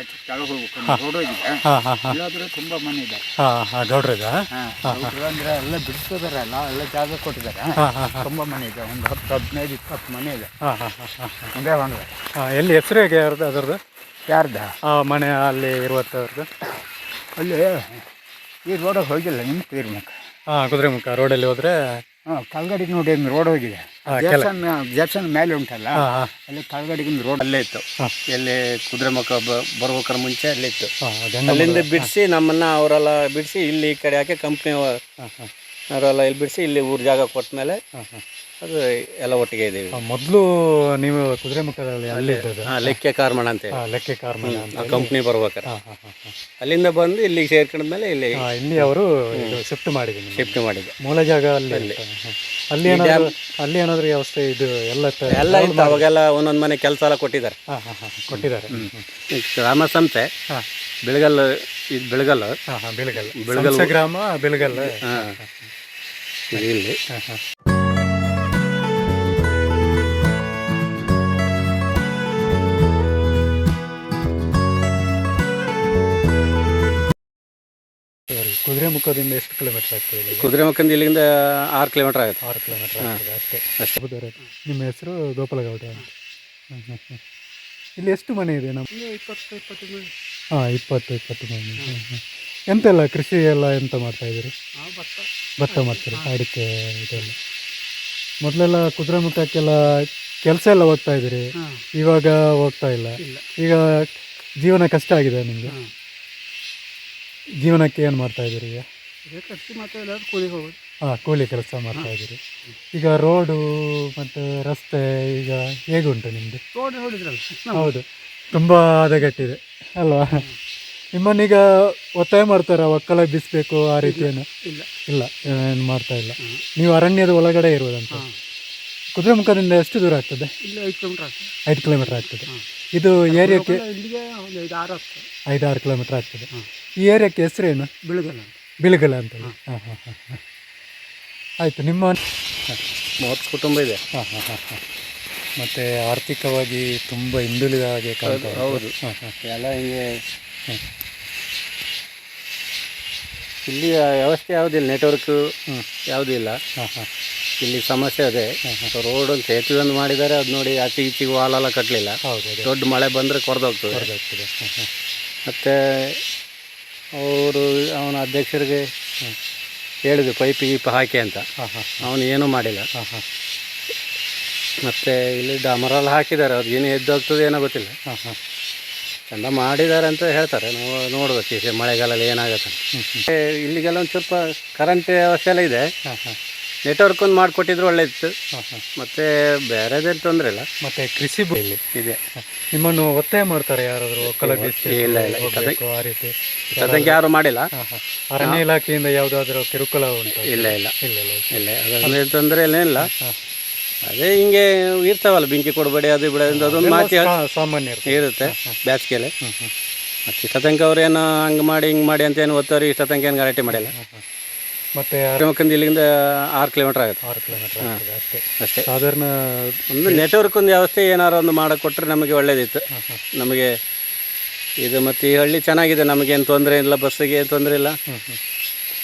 ಆಚೆ ಕೆಳಗೆ ಹೋಗ್ಬೇಕು ರೋಡ್ ಹೋಗಿದೆ. ಹಾಂ ಹಾಂ ಹಾಂ. ಇಲ್ಲಾದ್ರೆ ತುಂಬ ಮನೆ ಇದೆ. ಗೌಡ್ರದ ಅಂದ್ರೆ ಎಲ್ಲ ಎಲ್ಲ ಜಾಗ ಕೊಟ್ಟಿದ್ದಾರೆ. ಹಾಂ ಹಾಂ ಹಾಂ. ತುಂಬ ಮನೆ ಇದೆ ಒಂದು ಹತ್ತು ಹದಿನೈದು ಇಪ್ಪತ್ತು ಮನೆ ಇದೆ. ಒಂದೇ ಎಲ್ಲಿ ಹೆಸರು ಹೇಗೆ ಯಾರ್ದು ಅದರದ್ದು? ಯಾರ್ದ? ಆ ಮನೆ ಅಲ್ಲಿ ಇರುವಂಥವ್ರದ್ದು ಅಲ್ಲಿ ಈ ರೋಡಿಗೆ ಹೋಗಿಲ್ಲ ನಿಮ್ಮ ಹಾ ಹಾಂ ಕುದುರೆಮುಖ ರೋಡಲ್ಲಿ ಹೋದ್ರೆ? ಹಾಂ ಕಲ್ಗಡಿ ನೋಡಿ ರೋಡ್ ಹೋಗಿದೆ. ದೇವಸ್ಥಾನ ದೇವಸ್ಥಾನ ಮೇಲೆ ಉಂಟಲ್ಲ? ಅಲ್ಲಿ ಕಲ್ಗಡಿಗೆ ಒಂದು ರೋಡ್ ಅಲ್ಲೇ ಇತ್ತು. ಎಲ್ಲಿ ಕುದುರೆ ಮುಖ ಬರ್ಬೇಕಾದ್ರೆ ಮುಂಚೆ ಅಲ್ಲೇ ಇತ್ತು. ಅಲ್ಲಿಂದ ಬಿಡಿಸಿ ನಮ್ಮನ್ನ ಅವರೆಲ್ಲ ಬಿಡಿಸಿ ಇಲ್ಲಿ ಈ ಕಡೆ ಹಾಕಿ ಕಂಪ್ನಿ ಅವರೆಲ್ಲ ಇಲ್ಲಿ ಬಿಡಿಸಿ ಇಲ್ಲಿ ಊರ್ ಜಾಗ ಕೊಟ್ಟ ಮೇಲೆ ಅದು ಎಲ್ಲ ಒಟ್ಟಿಗೆ ಇದ್ದೀವಿ. ಮೊದಲು ನೀವು ಕುದುರೆಮುಖದಲ್ಲಿ ಅಲ್ಲಿ ಲೆಕ್ಕೆ ಕಾರ್ಮಣ ಅಂತ ಲೆಕ್ಕೆ ಕಾರ್ಮಣ ಕಂಪ್ನಿ ಬರ್ಬೇಕಾರೆ. ಅಲ್ಲಿಂದ ಬಂದು ಇಲ್ಲಿಗೆ ಸೇರ್ಕೊಂಡ್ಮೇಲೆ ಇಲ್ಲಿ ಹಾಂ ಇಲ್ಲಿ ಅವರು ಶಿಫ್ಟ್ ಮಾಡಿದ್ದೀನಿ ಶಿಫ್ಟ್ ಮಾಡಿದ್ರು ಮೂಲ ಜಾಗ ಅಲ್ಲಿ. ಅಲ್ಲಿ. ಏನಾದ್ರು ಅಲ್ಲಿ ಏನಾದ್ರು ವ್ಯವಸ್ಥೆ ಇದು ಎಲ್ಲ ಎಲ್ಲ ಇತ್ತು ಅವಾಗೆಲ್ಲ ಒಂದೊಂದು ಮನೆ ಕೆಲಸ ಎಲ್ಲ ಕೊಟ್ಟಿದ್ದಾರೆ. ಹಾಂ ಹಾಂ ಹಾಂ ಕೊಟ್ಟಿದ್ದಾರೆ. ಗ್ರಾಮ ಸಂಸ್ಥೆ ಬೆಳಗಲ್ ಬೆಳಗಲ್ಲು ಇದು ಬೆಳಗಲ್ಲ ಬೆಳಗಲ್. ಬೆಳಗಲ್ ಗ್ರಾಮ ಬೆಳಗಲ್. ಹಾಂ. ಇಲ್ಲಿ. ಹಾಂ ಮುಖದಿಂದ ಕುದುರೆಮುಖದಿಂದ ಎಷ್ಟು ಕಿಲೋಮೀಟರ್ ಆಗ್ತದೆ ಇಲ್ಲಿಗೆ? ಕುದುರೆ ಇಲ್ಲಿಂದ ಆರು ಕಿಲೋಮೀಟರ್ ಆಗುತ್ತೆ. ಆರು ಕಿಲೋಮೀಟರ್ ಆಗ್ತದೆ ಅಷ್ಟೇ. ಅಷ್ಟೇ. ನಿಮ್ಮ ಹೆಸರು ಗೋಪಾಲಗೌಡ ಅಂತ. ಹ್ಮ್, ಹ್ಮ್, ಹ್ಮ್. ಇಲ್ಲಿ ಎಷ್ಟು ಮನೆ ಇದೆ ನಮ್ಮ ಇಪ್ಪತ್ತು ಇಪ್ಪತ್ತು ಮನೆ. ಹಾಂ ಇಪ್ಪತ್ತು ಇಪ್ಪತ್ತು ಮನೆ. ಹ್ಮ್, ಹ್ಮ್. ಎಂತೆಲ್ಲ ಕೃಷಿ ಎಲ್ಲ ಎಂತ ಮಾಡ್ತಾ ಇದ್ದೀರಿ? ಹಾಂ ಭತ್ತ. ಭತ್ತ ಮಾಡ್ತೀರಿ? ಅಡಿಕೆ ಇದೆಲ್ಲ. ಮೊದಲೆಲ್ಲ ಕುದುರೆಮುಖಕ್ಕೆಲ್ಲ ಕೆಲಸ ಎಲ್ಲ ಹೋಗ್ತಾ ಇದ್ದೀರಿ. ಇವಾಗ ಹೋಗ್ತಾ ಇಲ್ಲ. ಇಲ್ಲ. ಈಗ ಜೀವನ ಕಷ್ಟ ಆಗಿದೆ ನಿಮಗೆ. ಜೀವನಕ್ಕೆ ಏನು ಮಾಡ್ತಾ ಇದ್ದೀರಿ ಈಗ? ಇದೇ ಖರ್ಚು ಮಾತ್ರ ಎಲ್ಲಾದ್ರೂ ಕೂಲಿಗೆ ಹೋಗೋದು. ಹಾಂ ಕೂಲಿ ಕೆಲಸ ಮಾಡ್ತಾ ಇದ್ದೀರಿ. ಈಗ ರೋಡು ಮತ್ತು ರಸ್ತೆ ಈಗ ಹೇಗುಂಟು ನಿಮ್ಮದು ರೋಡ್ ನೋಡಿದ್ರಲ್ಲ ಹೌದು ತುಂಬ ಹದಗೆಟ್ಟಿದೆ ಅಲ್ವಾ? ನಿಮ್ಮನ್ನೀಗ ಒತ್ತಾಯ ಮಾಡ್ತಾರ ಒಕ್ಕಲ ಬಿಸ್ಬೇಕು ಆ ರೀತಿ ಏನು ಇಲ್ಲ. ಇಲ್ಲ ಏನು ಮಾಡ್ತಾ ಇಲ್ಲ. ನೀವು ಅರಣ್ಯದ ಒಳಗಡೆ ಇರುವುದಂತ? ಕುದುರೆ ಮುಖದಿಂದ ಎಷ್ಟು ದೂರ ಆಗ್ತದೆ? ಇಲ್ಲ ಐದು ಕಿಲೋಮೀಟ್ರ್ ಆಗ್ತದೆ. ಐದು ಕಿಲೋಮೀಟರ್ ಆಗ್ತದೆ. ಇದು ಏರಿಯಾಕ್ಕೆ ಇಲ್ಲಿಗೆ ಒಂದು ಐದು ಆರು ಆಗ್ತದೆ. ಐದಾರು ಕಿಲೋಮೀಟರ್ ಆಗ್ತದೆ. ಈ ಏರಿಯಾಕ್ಕೆ ಹೆಸರೇನು? ಬೆಳಗಲ್ಲ ಬಿಳಗಲ ಅಂತ. ಹಾಂ. ಹಾಂ ಹಾಂ ಹಾಂ ಆಯಿತು ನಿಮ್ಮ ಮೂವತ್ತು ಕುಟುಂಬ ಇದೆ. ಹಾಂ ಹಾಂ ಹಾಂ ಹಾಂ. ಮತ್ತು ಆರ್ಥಿಕವಾಗಿ ತುಂಬ ಹಿಂದುಳಿದ ಹಾಗೆ ಕಾಣ್ತಾ ಹೌದು. ಹಾಂ ಹಾಂ. ಎಲ್ಲ ಹಿಂಗೆ ಇಲ್ಲಿ ವ್ಯವಸ್ಥೆ ಯಾವುದಿಲ್ಲ ನೆಟ್ವರ್ಕ್ ಹ್ಞೂ ಯಾವುದೂ ಇಲ್ಲ. ಹಾಂ ಹಾಂ. ಇಲ್ಲಿ ಸಮಸ್ಯೆ ಅದೇ. ರೋಡ್ ಒಂದು ಸೇತುವೆ ಒಂದು ಮಾಡಿದ್ದಾರೆ ಅದು ನೋಡಿ ಆಚೆ ಈಚೆಗೆ ವಾಲೆಲ್ಲ ಕಟ್ಟಲಿಲ್ಲ ಹೌದು ದೊಡ್ಡ ಮಳೆ ಬಂದರೆ ಕೊರ್ದೋಗ್ತದೆ ಹೊರಗಾಗ್ತದೆ ಹಾಂ ಹಾಂ. ಮತ್ತು ಅವರು ಅವನ ಅಧ್ಯಕ್ಷರಿಗೆ ಹೇಳಿದ್ವಿ ಪೈಪ್ ಗೀಪ್ ಹಾಕಿ ಅಂತ. ಹಾಂ ಹಾಂ ಅವನು ಏನೂ ಮಾಡಿಲ್ಲ. ಹಾಂ ಹಾಂ. ಮತ್ತು ಇಲ್ಲಿ ಡಾಮರಲ್ಲಿ ಹಾಕಿದ್ದಾರೆ ಅವ್ರಿಗೆ ಏನು ಎದ್ದೋಗ್ತದೆ ಏನೋ ಗೊತ್ತಿಲ್ಲ. ಹಾಂ ಹಾಂ. ಚಂದ ಮಾಡಿದ್ದಾರೆ ಅಂತ ಹೇಳ್ತಾರೆ. ನಾವು ನೋಡ್ಬೇಕು ಈಗ ಮಳೆಗಾಲಲ್ಲಿ ಏನಾಗುತ್ತೆ ಇಲ್ಲಿಗೆಲ್ಲ ಒಂದು ಸ್ವಲ್ಪ ಕರೆಂಟ್ ವ್ಯವಸ್ಥೆ ಎಲ್ಲ ಇದೆ. ಹಾಂ ಹಾಂ. ನೆಟ್ವರ್ಕ್ ಒಂದು ಮಾಡಿಕೊಟ್ಟಿದ್ರು ಒಳ್ಳೆ ಇತ್ತು ಹಾಂ ಹಾಂ. ಮತ್ತು ಬೇರೆದೇನು ತೊಂದರೆ ಇಲ್ಲ. ಮತ್ತೆ ಕೃಷಿ ಇಲ್ಲಿ ಇದೆ. ನಿಮ್ಮನ್ನು ಒತ್ತಾಯ ಮಾಡ್ತಾರೆ ಯಾರಾದರೂ ಒಕ್ಕಲ ಇಲ್ಲ, ಇಲ್ಲ. ಹೋಗ್ಬೇಕು, ಆ ರೀತಿ. ಸದ್ಯಕ್ಕೆ ಯಾರು ಮಾಡಿಲ್ಲ. ಅರಣ್ಯ ಇಲಾಖೆಯಿಂದ ಯಾವುದಾದ್ರೂ ಕಿರುಕುಳ ಉಂಟು? ಇಲ್ಲ ಇಲ್ಲ. ಇಲ್ಲ ಇಲ್ಲ. ಇಲ್ಲ ತೊಂದರೆ ಇಲ್ಲ ಅದೇ ಹಿಂಗೆ ಇರ್ತಾವಲ್ಲ ಬೆಂಕಿ ಕೊಡಬೇಡಿ ಅದು ಬಿಡೋದು ಅದೊಂದು ಮಾತಿ ಸಾಮಾನ್ಯ ಇರುತ್ತೆ ಹ್ಮ್ ಮತ್ತು ಇಷ್ಟ ತನಕ ಅವ್ರೇನು ಹಂಗೆ ಮಾಡಿ ಹಿಂಗೆ ಮಾಡಿ ಅಂತ ಏನು ಓದ್ತಾರೆ ಇಷ್ಟ ತನಕ ಏನು ಗಲಾಟೆ ಮಾಡಿಲ್ಲ. ಮತ್ತೆ ಶಿವಮೊಗ್ಗದಿಂದ ಇಲ್ಲಿಂದ ಆರು ಕಿಲೋಮೀಟರ್ ಆಗುತ್ತೆ. ಆರು ಕಿಲೋಮೀಟರ್ ಆಗ್ತದೆ ಅಷ್ಟೇ. ಅಷ್ಟೇ. ಸಾಧಾರಣ ಒಂದು ನೆಟ್ವರ್ಕ್ ಒಂದು ವ್ಯವಸ್ಥೆ ಏನಾರು ಒಂದು ಮಾಡಿಕೊಟ್ರೆ ನಮಗೆ ಒಳ್ಳೇದಿತ್ತು. ನಮಗೆ ಇದು ಮತ್ತು ಈ ಹಳ್ಳಿ ಚೆನ್ನಾಗಿದೆ ನಮಗೇನು ತೊಂದರೆ ಇಲ್ಲ ಬಸ್ಸಿಗೆ ಏನು ತೊಂದರೆ ಇಲ್ಲ.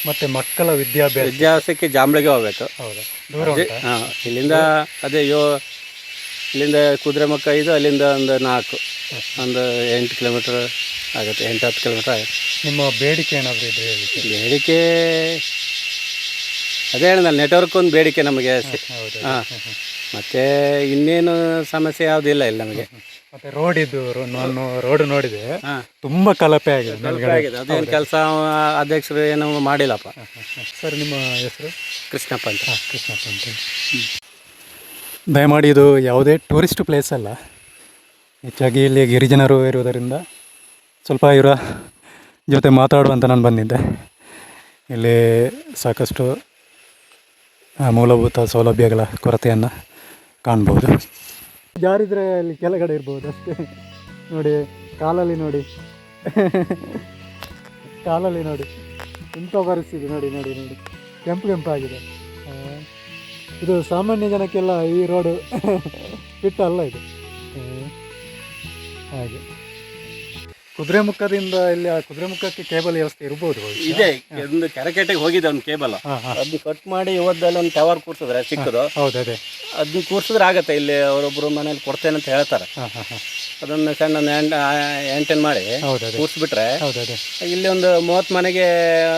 ಮತ್ತು ಮಕ್ಕಳ ವಿದ್ಯಾಭ್ಯಾಸ. ವಿದ್ಯಾಭ್ಯಾಸಕ್ಕೆ ಜಾಂಬಳಿಗೆ ಹೋಗ್ಬೇಕು. ಹೌದು. ಹಾಂ ಇಲ್ಲಿಂದ ಅದೇ ಯೋ ಇಲ್ಲಿಂದ ಕುದುರೆಮುಖ ಐದು ಅಲ್ಲಿಂದ ಒಂದು ನಾಲ್ಕು ಒಂದು ಎಂಟು ಕಿಲೋಮೀಟ್ರ್ ಆಗುತ್ತೆ ಎಂಟು ಹತ್ತು ಕಿಲೋಮೀಟ್ರ್ ಆಗುತ್ತೆ. ನಿಮ್ಮ ಬೇಡಿಕೆ ಏನಾದರೂ ಇದ್ರೆ ಬೇಡಿಕೆ ಅದೇ ಹೇಳಿದ್ನಲ್ಲ ನೆಟ್ವರ್ಕ್ ಒಂದು ಬೇಡಿಕೆ ನಮಗೆ ಹೌದು ಹಾಂ. ಮತ್ತು ಇನ್ನೇನು ಸಮಸ್ಯೆ ಯಾವುದಿಲ್ಲ ಇಲ್ಲ ನಮಗೆ. ಮತ್ತೆ ರೋಡ್ ಇದ್ದು ರೋ- ನಾನು ರೋಡ್ ನೋಡಿದೆ. ತುಂಬಾ ಕಲಪೆ ಆಗಿದೆ ಆಗಿದೆ. ಅದೇನು ಕೆಲಸ ಅಧ್ಯಕ್ಷರು ಏನು ಮಾಡಿಲ್ಲಪ್ಪ. ಸರ್ ನಿಮ್ಮ ಹೆಸರು? ಕೃಷ್ಣಪ್ಪ ಅಂತ ಕೃಷ್ಣಪ್ಪ ಅಂತ ದಯಮಾಡಿ ಇದು ಯಾವುದೇ ಟೂರಿಸ್ಟ್ ಪ್ಲೇಸ್ ಅಲ್ಲ. ಹೆಚ್ಚಾಗಿ ಇಲ್ಲಿ ಗಿರಿಜನರು ಇರುವುದರಿಂದ ಸ್ವಲ್ಪ ಇವರ ಜೊತೆ ಮಾತಾಡುವಂತ ನಾನು ಬಂದಿದ್ದೆ. ಇಲ್ಲಿ ಸಾಕಷ್ಟು ಮೂಲಭೂತ ಸೌಲಭ್ಯಗಳ ಕೊರತೆಯನ್ನು ಕಾಣ್ಬೋದು. ಜಾರಿದ್ರೆ ಅಲ್ಲಿ ಕೆಳಗಡೆ ಇರ್ಬೋದು ಅಷ್ಟೇ. ನೋಡಿ, ಕಾಲಲ್ಲಿ ನೋಡಿ. ಕಾಲಲ್ಲಿ ನೋಡಿ. ಇಂಥ ಪರಿಸ್ಥಿತಿ ನೋಡಿ ನೋಡಿ ನೋಡಿ. ಕೆಂಪು ಕೆಂಪಾಗಿದೆ. ಇದು ಸಾಮಾನ್ಯ ಜನಕ್ಕೆಲ್ಲ ಈ ರೋಡು ಫಿಟ್ ಅಲ್ಲ ಇದು ಹಾಗೆ. ಕುದುರೆಮುಖದಿಂದ ಇಲ್ಲಿ ಆ ಕುದುರೆಮುಖಕ್ಕೆ ಕೇಬಲ್ ವ್ಯವಸ್ಥೆ ಇರ್ಬೋದು ಬಹುಶಃ. ಇದೆ. ಒಂದು ಕೆರೆಕಟ್ಟೆಗೆ ಹೋಗಿದೆ ಒಂದು ಕೇಬಲ್ ಹಾ ಹಾ. ಅದನ್ನ ಕಟ್ ಮಾಡಿ ಇವತ್ತಲ್ಲಿ ಒಂದು ಟವರ್ ಕೂರ್ಸಿದ್ರೆ ಸಿಕ್ಕದು ಹೌದು ಅದೇ. ಅದನ್ನ ಕೂರ್ಸಿದ್ರೆ ಆಗತ್ತೆ. ಇಲ್ಲಿ ಅವರೊಬ್ರು ಮನೇಲಿ ಕೊಡ್ತೇನೆ ಅಂತ ಹೇಳ್ತಾರೆ. ಹಾ ಹಾ ಹಾ. ಅದನ್ನ ಸಣ್ಣ ಎಂಟನ್ ಮಾಡಿ ಹೌದು ಅದೇ. ಕೂರ್ಸ್ಬಿಟ್ರೆ ಹೌದು ಅದೇ. ಇಲ್ಲಿ ಒಂದು ಮೂವತ್ತು ಮನೆಗೆ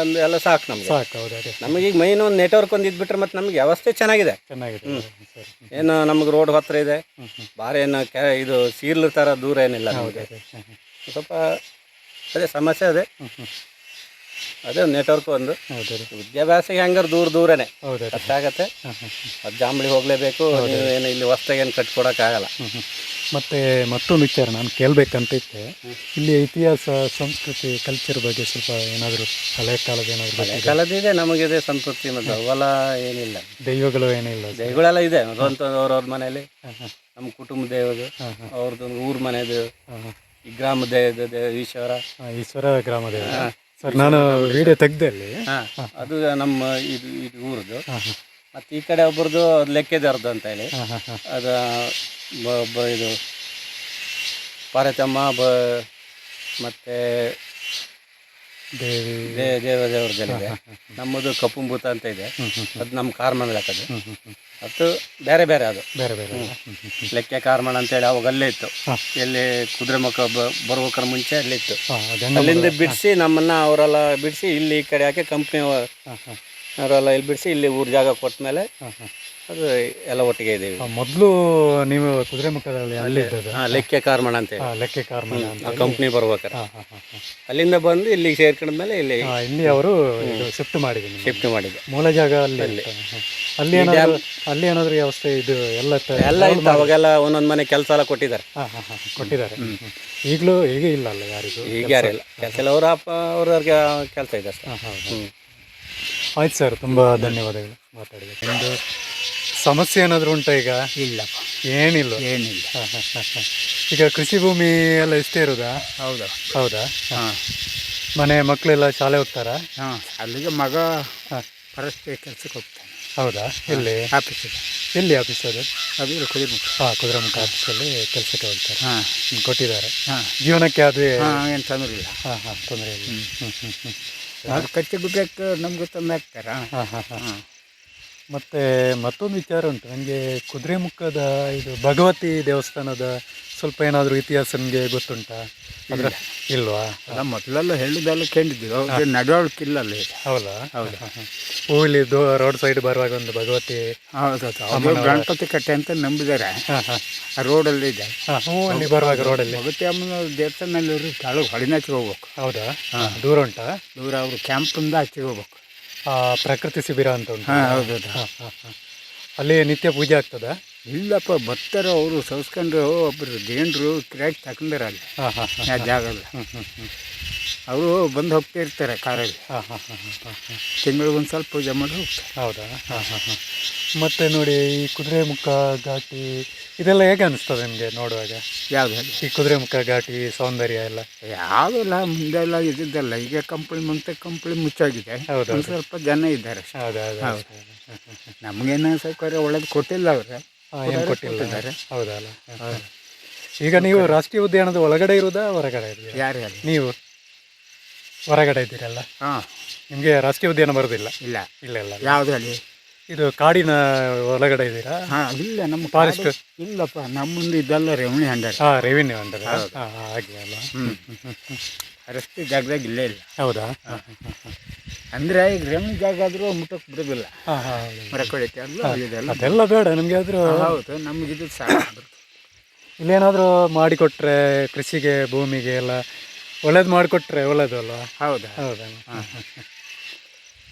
ಒಂದು ಎಲ್ಲ ಸಾಕು ನಮಗೆ. ಸಾಕು ಹೌದು ಅದೇ. ನಮಗೀಗ ಮೈನ್ ಒಂದು ನೆಟ್ವರ್ಕ್ ಒಂದು ಇದ್ಬಿಟ್ರೆ ಮತ್ತೆ ನಮಗೆ ವ್ಯವಸ್ಥೆ ಚೆನ್ನಾಗಿದೆ. ಚೆನ್ನಾಗಿದೆ ಸರಿ ಏನು ನಮ್ಗೆ ರೋಡ್ ಹತ್ರ ಇದೆ. ಭಾರಿ ಏನು ಕೆ ಇದು ಸೀರ್ಲು ಥರ ದೂರ ಏನಿಲ್ಲ ನಮಗೆ. ಅದೇ. ಹಾ, ಹಾ. ಸ್ವಲ್ಪ ಅದೇ ಸಮಸ್ಯೆ ಅದೇ. ಅದೇ ನೆಟ್ವರ್ಕ್ ಒಂದು. ಹೌದು ಅದೇ ವಿದ್ಯಾಭ್ಯಾಸಕ್ಕೆ ಹೆಂಗಾರು ದೂರ ದೂರನೇ. ಹೌದು ಕಷ್ಟ ಆಗತ್ತೆ. ಅದು ಜಾಂಬಳಿ ಹೋಗಲೇಬೇಕು ಏನು ಇಲ್ಲಿ ಹೊಸ್ದಾಗಿ ಏನು ಕಟ್ಕೊಡೋಕ್ಕಾಗಲ್ಲ. ಮತ್ತೆ ಮತ್ತೊಂದು ವಿಚಾರ ನಾನು ಕೇಳಬೇಕಂತ ಇತ್ತೆ ಇಲ್ಲಿ ಇತಿಹಾಸ ಸಂಸ್ಕೃತಿ ಕಲ್ಚರ್ ಬಗ್ಗೆ ಸ್ವಲ್ಪ ಏನಾದರೂ ಹಳೆ ಕಾಲದ ಏನಾದರೂ ಹಳೆ ಕಾಲದಿದೆ ನಮಗಿದೆ ಸಂಸ್ಕೃತಿ ಮತ್ತು ಅವಲ ಏನಿಲ್ಲ. ದೈವಗಳು ಏನಿಲ್ಲ? ದೈವಗಳೆಲ್ಲ ಇದೆ. ಸ್ವಂತ ಅವ್ರವ್ರ ಮನೇಲಿ ನಮ್ಮ ಕುಟುಂಬ ದೇವದು ಅವ್ರದ್ದು ಊರ ಹಾ. ಈ ಗ್ರಾಮ ಈಶ್ವರ? ಆ, ಈಶ್ವರ ಗ್ರಾಮದೇವ ಸರ್ ನಾನು ವಿಡಿಯೋ ತೆಗ್ದೆ ಅಲ್ಲಿ. ಅದು ನಮ್ಮ ಇದು ಇದು ಊರದು. ಮತ್ತು ಈ ಕಡೆ ಒಬ್ರದ್ದು ಅದು ಲೆಕ್ಕೆದಾರ್ದು ಅಂತ ಹೇಳಿ. ಹಾಂ ಹಾಂ ಹಾಂ. ಅದು ಬ- ಬ- ಇದು ಪಾರ್ವತಮ್ಮ ಬ ಮತ್ತು ದೇವಿ. ದೇವ ದೇವ್ರದಲ್ಲಿದೆ ನಮ್ಮದು ಕಪ್ಪುಂಬೂತ ಅಂತ ಇದೆ. ಅದು ನಮ್ಮ ಕಾರ್ಮಣ ಲೆಕ್ಕದು. ಅದು ಬೇರೆ ಬೇರೆ ಅದು. ಬೇರೆ ಬೇರೆ ಲೆಕ್ಕ ಕಾರ್ಮಣ ಅಂತೇಳಿ ಅವಾಗ ಅಲ್ಲೇ ಇತ್ತು. ಎಲ್ಲಿ ಕುದುರೆ ಮುಖ ಬರ್ಬೇಕ್ರ ಮುಂಚೆ ಅಲ್ಲಿ ಇತ್ತು. ಅಲ್ಲಿಂದ ಬಿಡಿಸಿ ನಮ್ಮನ್ನ ಅವರೆಲ್ಲ ಬಿಡಿಸಿ ಇಲ್ಲಿ ಈ ಕಡೆ ಹಾಕಿ ಕಂಪ್ನಿ ಅವರೆಲ್ಲ ಇಲ್ಲಿ ಬಿಡಿಸಿ ಇಲ್ಲಿ ಊರ ಜಾಗ ಕೊಟ್ಟ ಮೇಲೆ ಅದು ಎಲ್ಲ ಒಟ್ಟಿಗೆ ಇದ್ದೀವಿ. ಮೊದಲು ನೀವು ಕುದುರೆಮುಖದಲ್ಲಿ ಮುಖದಲ್ಲಿ ಹಾಂ ಲೆಕ್ಕೆ ಕಾರ್ಮಣ ಅಂತೇಳಿ ಹಾಂ ಲೆಕ್ಕೆ ಕಾರ್ಮಣ ಅಂತ ಆ ಕಂಪ್ನಿ ಬರ್ಬೇಕಾರೆ. ಹಾಂ ಹಾಂ ಹಾಂ ಹಾಂ. ಅಲ್ಲಿಂದ ಬಂದು ಇಲ್ಲಿಗೆ ಸೇರ್ಕೊಂಡ್ಮೇಲೆ ಇಲ್ಲಿ ಹಾಂ ಇಲ್ಲಿ ಅವರು ಶಿಫ್ಟ್ ಮಾಡಿದ್ದೀನಿ ಶಿಫ್ಟ್ ಮಾಡಿದ್ದು ಮೂಲ ಜಾಗ ಅಲ್ಲಿ ಅಲ್ಲಿ. ಹಾಂ. ಅಲ್ಲಿ ಏನಾದ್ರು ಅಲ್ಲಿ ಏನಾದ್ರು ವ್ಯವಸ್ಥೆ ಇದು ಎಲ್ಲ ತ- ಎಲ್ಲ ಇತ್ತು. ಅವಾಗೆಲ್ಲ ಒಂದೊಂದು ಮನೆ ಕೆಲಸ ಎಲ್ಲ ಕೊಟ್ಟಿದ್ದಾರೆ. ಹಾಂ ಹಾಂ ಹಾಂ ಕೊಟ್ಟಿದ್ದಾರೆ. ಈಗಲೂ ಈಗ ಇಲ್ಲ ಅಲ್ಲ ಯಾರಿಗೂ ಈಗ ಯಾರಿಲ್ಲ. ಕೆಲಸ ಇಲ್ಲ ಅವ್ರ ಅಪ್ಪ ಅವ್ರವ್ರಿಗೆ ಕೆಲಸ ಇದೆ ಅಷ್ಟೇ. ಹಾಂ ಹೌದು. ಹ್ಞೂ ಆಯ್ತು ಸರ್ ತುಂಬ ಧನ್ಯವಾದಗಳು ಮಾತಾಡಿದೆ ನಿಮ್ಮದು ಸಮಸ್ಯೆ ಏನಾದರೂ ಉಂಟಾ ಈಗ? ಇಲ್ಲಪ್ಪ. ಏನಿಲ್ಲ. ಏನಿಲ್ಲ. ಹಾಂ ಹಾಂ ಹಾಂ ಹಾಂ. ಈಗ ಕೃಷಿ ಭೂಮಿ ಎಲ್ಲ ಇಷ್ಟೇ ಇರೋದಾ? ಹೌದಾ. ಹೌದಾ? ಹಾಂ. ಮನೆ ಮಕ್ಕಳೆಲ್ಲ ಶಾಲೆ ಹೋಗ್ತಾರಾ? ಹಾಂ ಅಲ್ಲಿಗೆ ಮಗ ಪರಸ್ಪರ ಕೆಲಸಕ್ಕೆ ಹೋಗ್ತಾನೆ. ಹೌದಾ? ಎಲ್ಲಿ? ಆಫೀಸ್ ಎಲ್ಲಿ ಆಫೀಸ್ ಅದು? ಅದು ಕುದುರೆಮುಖ. ಹಾಂ ಕುದುರೆಮುಖ ಆಫೀಸಲ್ಲಿ ಕೆಲಸಕ್ಕೆ ಹೋಗ್ತಾರೆ. ಹಾಂ. ಕೊಟ್ಟಿದ್ದಾರೆ. ಹಾಂ. ಜೀವನಕ್ಕೆ ಅದು ಹಾಂ ಏನು ತೊಂದರೆ ಇಲ್ಲ. ಹಾಂ ಹಾಂ ತೊಂದರೆ ಇಲ್ಲ. ಹ್ಞೂ ಹ್ಞೂ ಹ್ಞೂ ಕಟ್ಟಿ ಕಚ್ಚೆ ಗುಡ್ಡಕ್ಕೆ ನಮ್ಗೆ ತಂದು ಹಾಕ್ತಾರ ಹಾಂ ಹಾಂ ಹಾಂ. ಹಾಂ. ಮತ್ತು ಮತ್ತೊಂದು ವಿಚಾರ ಉಂಟು. ನನಗೆ ಕುದುರೆಮುಖದ ಇದು ಭಗವತಿ ದೇವಸ್ಥಾನದ ಸ್ವಲ್ಪ ಏನಾದರೂ ಇತಿಹಾಸ ನಿಮಗೆ ಗೊತ್ತುಂಟಾ? ಅದರ ಇಲ್ವಾ? ನಮ್ಮ ಮೊದಲೆಲ್ಲ ಹೇಳಿದೆಲ್ಲ ಕೇಳಿದ್ವಿ. ಅವ್ರಿಗೆ ನಡವಳಿಕೆ ಇಲ್ಲ ಅಲ್ಲಿ ಹೌದಾ? ಹೌದಾ. ಹೂವಿಲಿ ದೋ ರೋಡ್ ಸೈಡ್ ಬರುವಾಗ ಒಂದು ಭಗವತಿ ಹೌದೌದು ಗಣಪತಿ ಕಟ್ಟೆ ಅಂತ ನಂಬಿದ್ದಾರೆ. ಆ ರೋಡಲ್ಲಿ ಇದೆ. ಹೂವಲ್ಲಿ ಹ್ಞೂ ಅಲ್ಲಿ ಬರುವಾಗ ರೋಡಲ್ಲಿ. ಭಗವತಿ ಅಮ್ಮನ ದೇವಸ್ಥಾನದಲ್ಲಿ ಕೆಳಗೆ ಹೊಡಿನಾಚಿಗೆ ಹೋಗ್ಬೇಕು. ಹೌದಾ? ಹಾಂ. ದೂರ ಉಂಟಾ? ದೂರ ಅವರು ಕ್ಯಾಂಪಿಂದ ಆಚೆಗೆ ಹೋಗ್ಬೇಕು. ಪ್ರಕೃತಿ ಶಿಬಿರ ಅಂತ ಉಂಟು. ಹೌದು ಅಲ್ಲಿ ನಿತ್ಯ ಪೂಜೆ ಆಗ್ತದಾ? ಇಲ್ಲಪ್ಪ ಬರ್ತಾರೆ ಅವರು ಸವಸ್ಕೊಂಡ್ರು ಒಬ್ಬರು ಹಾಂ ಹಾಂ ಹಾಂ ಆ ಜಾಗದಲ್ಲಿ. ಹ್ಞೂ ಅವರು ಬಂದು ಹೋಗ್ತಾ ಇರ್ತಾರೆ ಕಾರಲ್ಲಿ. ಹಾಂ ಹಾಂ ಹಾಂ ಹಾಂ ಹಾಂ ಹಾಂ. ತಿಂಗಳಿಗೆ ಒಂದು ಸ್ವಲ್ಪ ಪೂಜೆ ಮಾಡಿ ಹೋಗ್ತಾರೆ. ಹೌದಾ? ಹಾಂ ಹಾಂ ಹಾಂ. ಮತ್ತು ನೋಡಿ ಈ ಕುದುರೆ ಮುಖ ಘಾಟಿ ಇದೆಲ್ಲ ಹೇಗೆ ಅನಿಸ್ತದೆ ನಿಮಗೆ ನೋಡುವಾಗ? ಯಾವುದು ಈ ಕುದುರೆ ಮುಖ ಘಾಟಿ ಸೌಂದರ್ಯ ಎಲ್ಲ? ಯಾವುದಿಲ್ಲ ಮುಂದೆಲ್ಲ ಇದ್ದಿದ್ದಲ್ಲ ಈಗ ಕಂಪ್ನಿ ಮುಂದೆ ಕಂಪ್ನಿ ಮುಚ್ಚಾಗಿದೆ. ಹೌದು, ಒಂದು ಸ್ವಲ್ಪ ಜನ ಇದ್ದಾರೆ. ಹೌದಾ. ನಮಗೇನು ಸೌಕರ್ಯ ಒಳ್ಳೇದು ಕೊಟ್ಟಿಲ್ಲ ಅವ್ರೆ. ಏನು ಕೊಟ್ಟಿಲ್ಲ ಕೊಟ್ಟಿದ್ದಾರೆ. ಹೌದಾ ಅಲ್ಲ ಹಾಂ, ಹಾಂ. ಈಗ ನೀವು ರಾಷ್ಟ್ರೀಯ ಉದ್ಯಾನದ ಒಳಗಡೆ ಇರೋದಾ ಹೊರಗಡೆ ಇದ್ದೀರಾ ಯಾರು ಹೇಳಿ? ನೀವು ಹೊರಗಡೆ ಇದ್ದೀರಲ್ಲ? ಹಾಂ. ನಿಮಗೆ ರಾಷ್ಟ್ರೀಯ ಉದ್ಯಾನ ಬರೋದಿಲ್ಲ? ಇಲ್ಲ. ಇಲ್ಲ ಇಲ್ಲ ಯಾವುದು ಅಲ್ಲಿ ಇದು ಕಾಡಿನ ಒಳಗಡೆ ಇದ್ದೀರಾ? ಹಾಂ ಇಲ್ಲ ನಮ್ಮ ಫಾರೆಸ್ಟ್. ಇಲ್ಲಪ್ಪ ನಮ್ಮ ಮುಂದೆ ಇದೆಲ್ಲ ರೆವಿನ್ಯೂ ಹಂಡರ್ ಹಾಂ ರೆವಿನ್ಯೂ ಅಂತಾರೆ ಹಾಂ ಹಾಂ ಹಾಗೆ ಅಲ್ಲ ರಸ್ತೆ ಜಾಗದಾಗ ಇಲ್ಲೇ ಇಲ್ಲ. ಹೌದಾ? ಅಂದರೆ ಈಗ ರೆಮ್ ಜಾಗ ಆದರೂ ಮುಟ್ಟಕ್ಕೆ ಬಿಡೋದಿಲ್ಲ. ಹಾಂ ಹಾಂ ಹೌದು. ಮರ ಕೊಡಕ್ಕೆ ಇದೆಲ್ಲ ಅದೆಲ್ಲ ಬೇಡ ನಿಮಗೆ ಆದರೂ ಹೌದು ನಮ್ಗೆ ಇದು ಸಾಕು. ಇಲ್ಲೇನಾದರೂ ಮಾಡಿಕೊಟ್ರೆ ಕೃಷಿಗೆ ಭೂಮಿಗೆ ಎಲ್ಲ ಒಳ್ಳೇದು ಮಾಡಿಕೊಟ್ರೆ ಒಳ್ಳೇದು ಅಲ್ವಾ ಹೌದಾ? ಹೌದಾ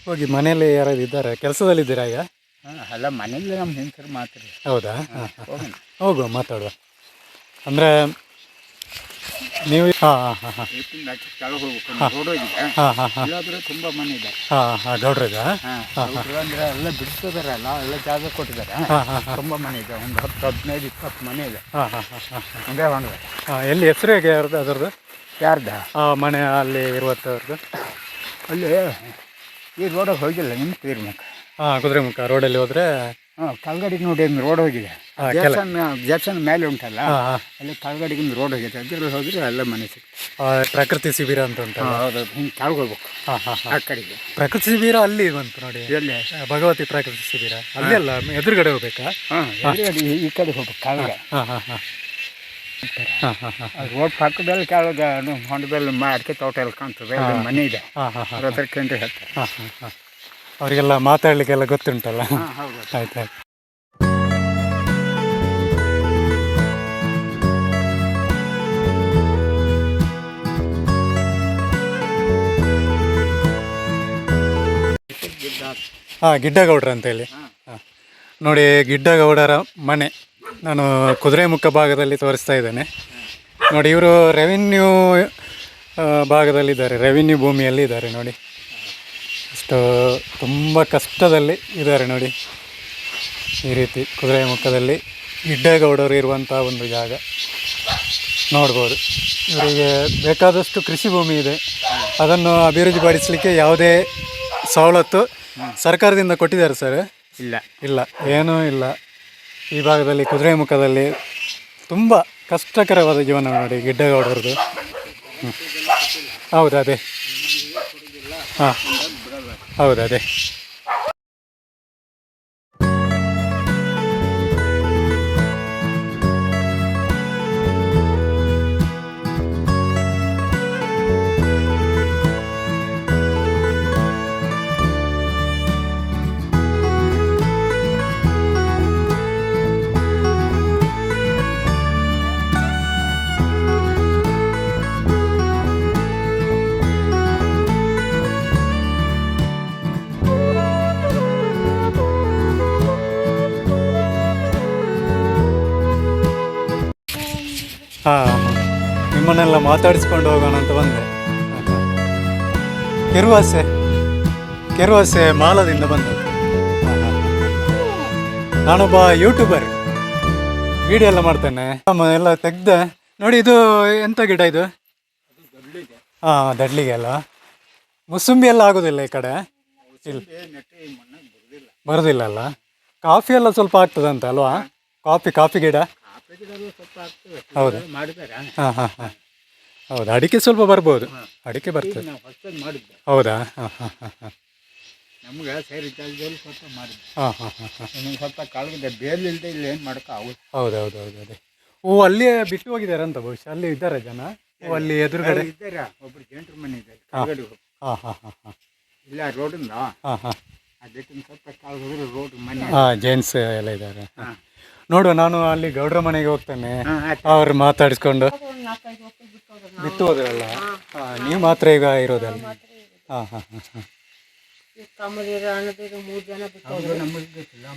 ಹೋಗಿ ಮನೇಲಿ ಯಾರಾದ್ರು ಇದ್ದಾರೆ? ಕೆಲಸದಲ್ಲಿದ್ದೀರಾ ಈಗ? ಅಲ್ಲ ಮನೇಲಿ ನಮ್ಮ ಹೆಂಗಸರು ಮಾತಾಡಿ ಹೌದಾ? ಹೋಗುವ ಮಾತಾಡುವ. ಅಂದರೆ ನೀವು ಹಾಂ ಹಾಂ ಹಾಂ ಹಾಂ. ಏಪ್ರಿಲ್ ಆಚೆ ಕೆಳಗೆ ಹೋಗ್ಬೇಕು. ರೋಡ್ ಹೋಗಿದೆ ಹಾಂ ಹಾಂ ಹಾಂ. ಇಲ್ಲಾದ್ರೆ ತುಂಬ ಮನೆ ಇದೆ. ಹಾಂ ಹಾಂ ಗೌಡ್ರಿದ ಹಾಂ ಗೌಡ್ರು ಅಂದ್ರೆ ಎಲ್ಲ ಬಿಡಿಸಿದಾರಲ್ಲ ಎಲ್ಲ ಜಾಗ ಕೊಟ್ಟಿದ್ದಾರೆ. ಹಾಂ ಹಾಂ ಹಾಂ. ತುಂಬ ಮನೆ ಇದೆ. ಒಂದು ಹತ್ತು ಹದಿನೈದು ಇಪ್ಪತ್ತು ಮನೆ ಇದೆ. ಹಾಂ ಹಾಂ ಹಾಂ ಹಾಂ ಹಂಗೆ ಹಾಂ ಎಲ್ಲಿ ಹೆಸರು ಹೇಗೆ ಯಾರ್ದು ಅದರದ್ದು? ಯಾರ್ದ? ಆ ಮನೆ ಅಲ್ಲಿ ಇರುವಂಥವ್ರದ್ದು ಅಲ್ಲಿ ಈ ರೋಡಿಗೆ ಹೋಗಿಲ್ಲ ನಿಮ್ಮ ತೀರ್ಮಾನ ಹಾಂ ಕುದುರೆಮುಖ ರೋಡಲ್ಲಿ ಹೋದರೆ ಹಾಂ ಕಲ್ಗಡಿಗೆ ನೋಡಿ ಒಂದು ರೋಡ್ ಹೋಗಿದೆ. ದೇವಸ್ಥಾನ ದೇವಸ್ಥಾನ ಮೇಲೆ ಉಂಟಲ್ಲ? ಅಲ್ಲಿ ಕಲ್ಗಡಿಗೆ ಒಂದು ರೋಡ್ ಹೋಗಿದೆ. ಅದ್ರಲ್ಲಿ ಹೋದ್ರೆ ಎಲ್ಲ ಮನೆ ಸಿಗ್ತದೆ. ಪ್ರಕೃತಿ ಶಿಬಿರ ಅಂತ ಉಂಟು ಹೌದು ಹಿಂಗೆ ಹಾಂ ಆ ಕಡೆಗೆ. ಪ್ರಕೃತಿ ಶಿಬಿರ ಅಲ್ಲಿ ಬಂತು ನೋಡಿ. ಎಲ್ಲಿ? ಭಗವತಿ ಪ್ರಕೃತಿ ಶಿಬಿರ. ಅಲ್ಲಿ ಅಲ್ಲ ಎದುರುಗಡೆ ಹೋಗ್ಬೇಕಾ? ಈ- ಕಡೆ ಹೋಗ್ಬೇಕು ಆ ರೋಡ್ ಪಕ್ಕದಲ್ಲಿ ಕೆಳಗೆ ಹೊಂಡದಲ್ಲಿ ಅಡಿಕೆ ತೋಟ ಎಲ್ಲ ಕಾಣ್ತದೆ. ಮನೆ ಇದೆ. ಹಾಂ ಹಾಂ ಹೇಳ್ತಾರೆ ಹಾಂ ಹಾಂ ಹಾಂ. ಅವರಿಗೆಲ್ಲ ಮಾತಾಡಲಿಕ್ಕೆಲ್ಲ ಗೊತ್ತುಂಟಲ್ಲ. ಆಯ್ತು ಆಯ್ತು. ಹಾಂ ಗಿಡ್ಡಗೌಡ್ರ ಅಂತೇಳಿ ಹಾಂ. ನೋಡಿ ಗಿಡ್ಡಗೌಡರ ಮನೆ ನಾನು ಕುದುರೆಮುಖ ಭಾಗದಲ್ಲಿ ತೋರಿಸ್ತಾ ಇದ್ದೇನೆ. ನೋಡಿ ಇವರು ರೆವಿನ್ಯೂ ಭಾಗದಲ್ಲಿದ್ದಾರೆ ರೆವಿನ್ಯೂ ಭೂಮಿಯಲ್ಲಿ ಇದ್ದಾರೆ ನೋಡಿ. ಅಷ್ಟು ತುಂಬ ಕಷ್ಟದಲ್ಲಿ ಇದ್ದಾರೆ ನೋಡಿ. ಈ ರೀತಿ ಕುದುರೆಮುಖದಲ್ಲಿ ಇಡ್ಡೇಗೌಡರು ಇರುವಂಥ ಒಂದು ಜಾಗ. ನೋಡ್ಬೋದು. ಇವರಿಗೆ ಬೇಕಾದಷ್ಟು ಕೃಷಿ ಭೂಮಿ ಇದೆ. ಅದನ್ನು ಅಭಿವೃದ್ಧಿಪಡಿಸಲಿಕ್ಕೆ ಯಾವುದೇ ಸವಲತ್ತು ಸರ್ಕಾರದಿಂದ ಕೊಟ್ಟಿದ್ದಾರೆ ಸರ್? ಇಲ್ಲ. ಇಲ್ಲ. ಏನೂ ಇಲ್ಲ. ಈ ಭಾಗದಲ್ಲಿ ಕುದುರೆಮುಖದಲ್ಲಿ ತುಂಬ ಕಷ್ಟಕರವಾದ ಜೀವನ ನೋಡಿ ಗಿಡ್ಡಗೌಡರದು ಹ್ಞೂ ಹೌದು ಅದೇ? ಹಾಂ. ಹೌದು ಅದೇ ಹಾಂ ನಿಮ್ಮನ್ನೆಲ್ಲ ಮಾತಾಡಿಸ್ಕೊಂಡು ಹೋಗೋಣ ಅಂತ ಬಂದೆ. ಕೆರುವಾಸೆ ಕೆರುವಾಸೆ ಮಾಲದಿಂದ ಬಂದದ್ದು. ನಾನೊಬ್ಬ ಯೂಟ್ಯೂಬರ್ ವಿಡಿಯೋ ಎಲ್ಲ ಮಾಡ್ತೇನೆ. ಎಲ್ಲ ತೆಗ್ದೆ ನೋಡಿ ಇದು ಎಂಥ ಗಿಡ ಇದು? ಹಾಂ ದಡ್ಲಿಗೆ ಅಲ್ಲ. ಮುಸುಂಬಿ ಎಲ್ಲ ಆಗೋದಿಲ್ಲ ಈ ಕಡೆ. ಇಲ್ಲ. ಬರೋದಿಲ್ಲ ಅಲ್ಲ ಕಾಫಿ ಎಲ್ಲ ಸ್ವಲ್ಪ ಆಗ್ತದಂತ ಅಲ್ವಾ? ಕಾಫಿ ಕಾಫಿ ಗಿಡ? ಹೌದು. ಹಾಂ ಹಾಂ ಹಾಂ. ಹೌದು ಅಡಿಕೆ ಸ್ವಲ್ಪ ಬರ್ಬೋದು. ಅಡಿಕೆ ಬರ್ತದೆ. ನಾವು ಹೊಸದಾಗಿ ಮಾಡಿದ್ದೆ. ಹೌದಾ? ಹಾಂ ಹಾಂ ಹಾಂ ಹಾಂ. ನಮ್ಗೆ ಸೇರಿ ಜಾಗದಲ್ಲಿ ಸ್ವಲ್ಪ ಮಾಡಿದ್ದೆ. ಹಾಂ ಹಾಂ ಹಾಂ ಹಾಂ. ಸ್ವಲ್ಪ ಕಾಳಗಿದೆ ಬೇಲಿಲ್ದೆ ಇಲ್ಲಿ ಏನು ಮಾಡೋಕೆ ಆಗುತ್ತೆ ಹೌದು ಹೌದು ಹೌದು ಅದೇ. ಓ ಅಲ್ಲಿ ಬಿಟ್ಟು ಹೋಗಿದ್ದಾರೆ ಅಂತ ಬಹುಶಃ. ಅಲ್ಲಿ ಇದ್ದಾರೆ ಜನ? ಓ ಅಲ್ಲಿ ಎದುರುಗಡೆ. ಇದ್ದಾರೆ ಒಬ್ರು ಜಂಟ್ರ ಮನೆ ಇದೆ ಹಾಂ ಹಾಂ ಹಾಂ ಹಾಂ. ಇಲ್ಲ ರೋಡಿಂದ? ಹಾಂ ಹಾಂ. ಅದಕ್ಕೆ ಸ್ವಲ್ಪ ಕಾಳು ಹೋದ್ರೆ ರೋಡ್ ಮನೆ. ಹಾಂ ಜೆಂಟ್ಸ್ ಎಲ್ಲ ಇದ್ದಾರೆ. ಹಾಂ. ನೋಡು ನಾನು ಅಲ್ಲಿ ಗೌಡ್ರ ಮನೆಗೆ ಹೋಗ್ತೇನೆ. ಹಾಂ ಅವ್ರು ಮಾತಾಡಿಸ್ಕೊಂಡು ಬಿತ್ತು ಹೋದ್ರಲ್ಲ? ಹಾಂ. ನೀವು ಮಾತ್ರ ಈಗ ಇರೋದಲ್ಲ? ಹಾಂ ಹಾಂ ಹಾಂ ಹಾಂ.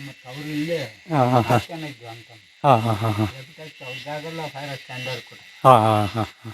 ಮತ್ತು ಅವರು ಇಲ್ಲೇ ಹಾಂ ಹಾಂ ಹಾಂ. ಚೆನ್ನಾಗಿದ್ವು ಅಂತ ಹಾಂ ಹಾಂ ಹಾಂ ಹಾಂ. ಅದಕ್ಕೆ ಅವ್ರ ಜಾಗೆಲ್ಲ ಫೈರ್ ಸ್ಟ್ಯಾಂಡರ್ಡ್ ಕೊಟ್ಟು ಹಾಂ ಹಾಂ ಹಾಂ ಹಾಂ.